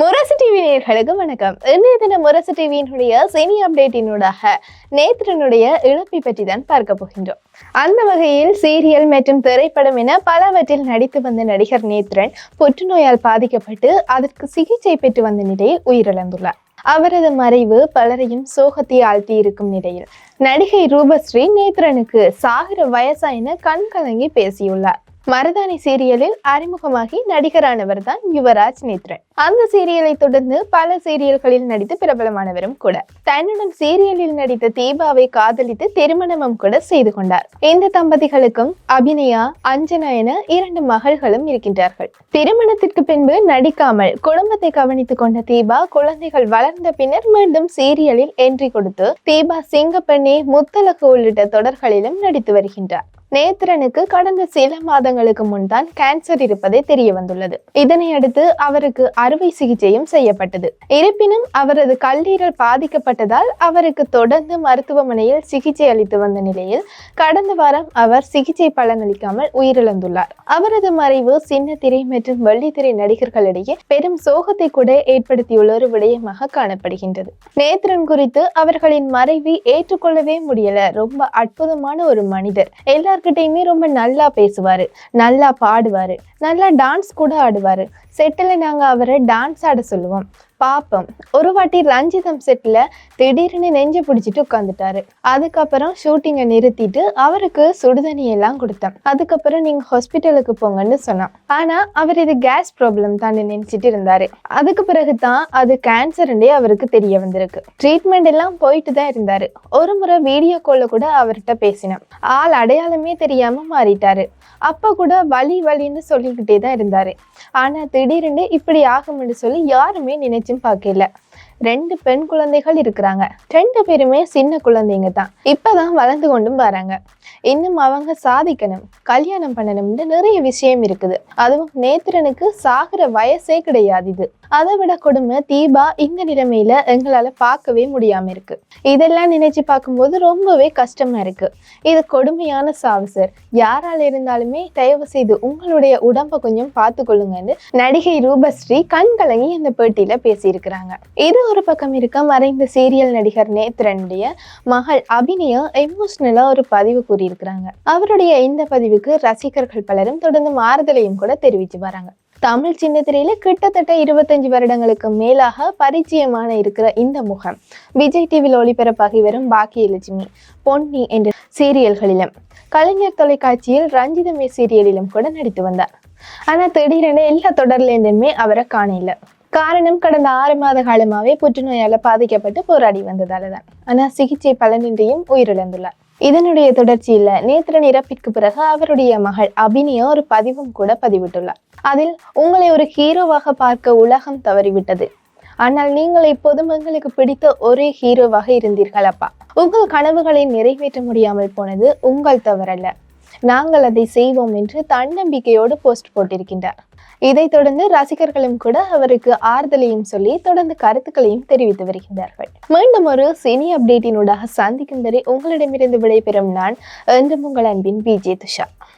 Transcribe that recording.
முரசு TV நேர்களுக்கு வணக்கம். இன்றைய தின முரசு டிவியினுடைய சினி அப்டேட்டினூடாக நேத்ரனுடைய இழப்பை பற்றி தான் பார்க்க போகின்றோம். அந்த வகையில் சீரியல் மற்றும் திரைப்படம் என பலவற்றில் நடித்து வந்த நடிகர் நேத்ரன் புற்றுநோயால் பாதிக்கப்பட்டு அதற்கு சிகிச்சை பெற்று வந்த நிலையில் உயிரிழந்துள்ளார். அவரது மறைவு பலரையும் சோகத்தை ஆழ்த்தி இருக்கும் நிலையில் நடிகை ரூபஸ்ரீ நேத்ரனுக்கு சாகிற வயசா என கண் கலங்கி பேசியுள்ளார். மருதாணி சீரியலில் அறிமுகமாகி நடிகரானவர் தான் யுவராஜ் நேத்ரன். அந்த சீரியலை தொடர்ந்து பல சீரியல்களில் நடித்து பிரபலமானவரும் கூட. தன்னுடன் சீரியலில் நடித்த தீபாவை காதலித்து திருமணமும் கூட செய்து கொண்டார். இந்த தம்பதிகளுக்கும் அபிநயா அஞ்சனா என இரண்டு மகள்களும் இருக்கின்றார்கள். திருமணத்திற்கு பின்பு நடிக்காமல் குடும்பத்தை கவனித்துக் கொண்ட தீபா குழந்தைகள் வளர்ந்த பின்னர் மீண்டும் சீரியலில் என்ட்ரி கொடுத்து தீபா சிங்கப்பெண்ணே முத்தலகு உள்ளிட்ட தொடர்களிலும் நடித்து வருகின்றார். நேத்ரனுக்கு கடந்த சில மாதங்களுக்கு முன் தான் கேன்சர் இருப்பதை தெரிய வந்துள்ளது இதனை அடுத்து அவருக்கு அறுவை சிகிச்சையும் செய்யப்பட்டது. இருப்பினும் அவரது கல்லீரல் பாதிக்கப்பட்டதால் அவருக்கு தொடர்ந்து மருத்துவமனையில் சிகிச்சை அளித்து வந்த நிலையில் கடந்த வாரம் அவர் சிகிச்சை பலனளிக்காமல் உயிரிழந்துள்ளார். அவரது மறைவு சின்ன திரை மற்றும் வெள்ளித்திரை நடிகர்களிடையே பெரும் சோகத்தை கூட ஏற்படுத்தியுள்ள ஒரு விடயமாக காணப்படுகின்றது. நேத்ரன் குறித்து அவர்களின் மறைவை ஏற்றுக்கொள்ளவே முடியல. ரொம்ப அற்புதமான ஒரு மனிதர். எல்லார்கிட்டயுமே ரொம்ப நல்லா பேசுவார் நல்லா பாடுவார் நல்லா டான்ஸ் கூட ஆடுவார். செட்டில் நாங்கள் அவரை டான்ஸ் ஆட சொல்லுவோம். பாப்பம். ஒரு வாட்டி ரஞ்சிதம் செட்டில் திடீர்னு நெஞ்சு பிடிச்சிட்டு உட்காந்துட்டாரு அதுக்கப்புறம் ஷூட்டிங்கை நிறுத்திட்டு அவருக்கு சுடுதண்ணி எல்லாம் கொடுத்தேன் அதுக்கப்புறம் நீங்கள் ஹாஸ்பிட்டலுக்கு போங்கன்னு சொன்னான். ஆனால் அவர் இது கேஸ் ப்ராப்ளம் தான் நினைச்சிட்டு இருந்தாரு. அதுக்கு பிறகு தான் அது கேன்சர்ன்றே அவருக்கு தெரிய வந்திருக்கு. ட்ரீட்மெண்ட் எல்லாம் போயிட்டு தான் இருந்தாரு. ஒரு முறை வீடியோ காலில் கூட அவர்கிட்ட பேசினேன் ஆள் அடையாளமே தெரியாம மாறிட்டாரு. அப்ப கூட வலி வலின்னு சொல்லிக்கிட்டே தான் இருந்தாரு. ஆனா திடீர்னு இப்படி ஆகும்னு சொல்லி யாருமே நினைச்சும் பார்க்கல. ரெண்டு பெண் குழந்தைகள் இருக்கிறாங்க. ரெண்டு பேருமே சின்ன குழந்தைங்க தான். இப்பதான் வளர்ந்து கொண்டும் வராங்க. இன்னும் அவங்க சாதிக்கணும் கல்யாணம் பண்ணணும்னு நிறைய விஷயம் இருக்குது. அதுவும் நேத்திரனுக்கு சாகிற வயசே கிடையாது இது. அதை விட கொடுமை தீபா இந்த நிலைமையில எங்களால பார்க்கவே முடியாம இருக்கு. இதெல்லாம் நினைச்சு பார்க்கும்போது ரொம்பவே கஷ்டமா இருக்கு. இது கொடுமையான சாவு சார். யாரால இருந்தாலுமே தயவு செய்து உங்களுடைய உடம்ப கொஞ்சம் பார்த்து கொள்ளுங்கன்னு நடிகை ரூபஸ்ரீ கண் கலங்கி இந்த பேட்டியில பேசியிருக்கிறாங்க. இது ஒரு பக்கம் இருக்க மறைந்த சீரியல் நடிகர் நேத்ரனுடைய மகள் அபிநயா எமோஷனலா ஒரு பதிவு கூறியிருக்கிறாங்க அவருடைய இந்த பதிவுக்கு ரசிகர்கள் பலரும் தொடர்ந்து மாறுதலையும் கூட தெரிவித்து வராங்க. தமிழ் சின்னத்திரையில கிட்டத்தட்ட இருபத்தஞ்சு வருடங்களுக்கு மேலாக பரிச்சயமான இருக்கிற இந்த முகம். விஜய் டிவியில் ஒளிபரப்பாகி வரும் பாக்கியலட்சுமி பொன்னி என்ற சீரியல்களிலும் கலைஞர் தொலைக்காட்சியில் ரஞ்சிதமே சீரியலிலும் கூட நடித்து வந்தார். ஆனா திடீரென எல்லா தொடர்லேருந்துமே அவரை காணல. காரணம் கடந்த ஆறு மாத காலமாவே புற்றுநோயால பாதிக்கப்பட்டு போராடி வந்ததால தான் ஆனா சிகிச்சை பலனின்றியும் உயிரிழந்துள்ளார். இதனுடைய தொடர்ச்சியில் நேத்திரன் இறப்பிற்கு பிறகு அவருடைய மகள் அபினியா ஒரு பதிவும் கூட பதிவிட்டுள்ளார். அதில் உங்களை ஒரு ஹீரோவாக பார்க்க உலகம் தவறிவிட்டது. ஆனால் நீங்கள் இப்போதும் எங்களுக்கு பிடித்த ஒரே ஹீரோவாக இருந்தீர்கள் அப்பா. உங்கள் கனவுகளை நிறைவேற்ற முடியாமல் போனது உங்கள் தவறல்ல. நாங்கள் அதை செய்வோம் என்று தன்னம்பிக்கையோடு போஸ்ட் போட்டிருக்கின்றார். இதைத் தொடர்ந்து ரசிகர்களும் கூட அவருக்கு ஆறுதலையும் சொல்லி தொடர்ந்து கருத்துக்களையும் தெரிவித்து வருகின்றார்கள். மீண்டும் ஒரு சினி அப்டேட்டினூடாக சந்திக்கும் வரை உங்களிடமிருந்து விடைபெறும் நான் என்றும் உங்கள் அன்பின் விஜய் துஷா.